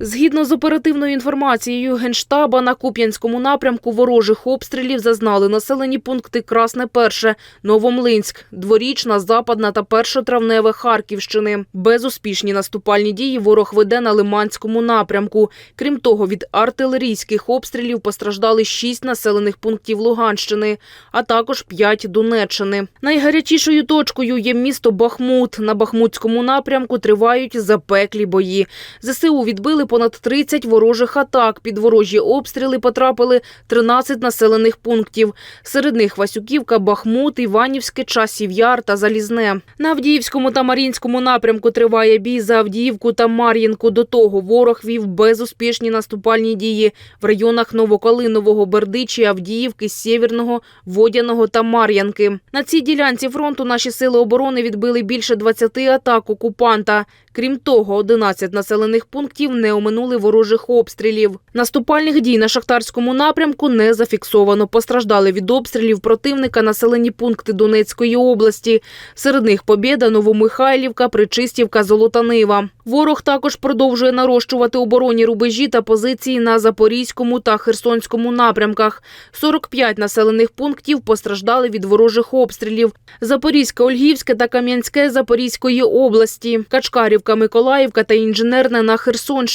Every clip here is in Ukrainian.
Згідно з оперативною інформацією Генштаба, на Куп'янському напрямку ворожих обстрілів зазнали населені пункти Красне Перше, Новомлинськ, Дворічна, Западна та Першотравневе Харківщини. Безуспішні наступальні дії ворог веде на Лиманському напрямку. Крім того, від артилерійських обстрілів постраждали шість населених пунктів Луганщини, а також п'ять Донеччини. Найгарячішою точкою є місто Бахмут. На Бахмутському напрямку тривають запеклі бої. ЗСУ відбили понад 30 ворожих атак. Під ворожі обстріли потрапили 13 населених пунктів. Серед них Васюківка, Бахмут, Іванівське, Часів Яр та Залізне. На Авдіївському та Мар'їнському напрямку триває бій за Авдіївку та Мар'їнку. До того ворог вів безуспішні наступальні дії в районах Новокалинового, Бердичі, Авдіївки, Сєвєрного, Водяного та Мар'янки. На цій ділянці фронту наші сили оборони відбили більше 20 атак окупанта. Крім того, 11 населених пунктів не оминули ворожих обстрілів. Наступальних дій на шахтарському напрямку не зафіксовано. Постраждали від обстрілів противника населені пункти Донецької області. Серед них Побєда, Новомихайлівка, Причистівка, Золота Нива. Ворог також продовжує нарощувати оборонні рубежі та позиції на Запорізькому та Херсонському напрямках. 45 населених пунктів постраждали від ворожих обстрілів. Запорізьке, Ольгівське та Кам'янське Запорізької області, Качкарівка, Миколаївка та Інженерне на Херсонщині,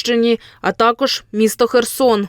а також місто Херсон.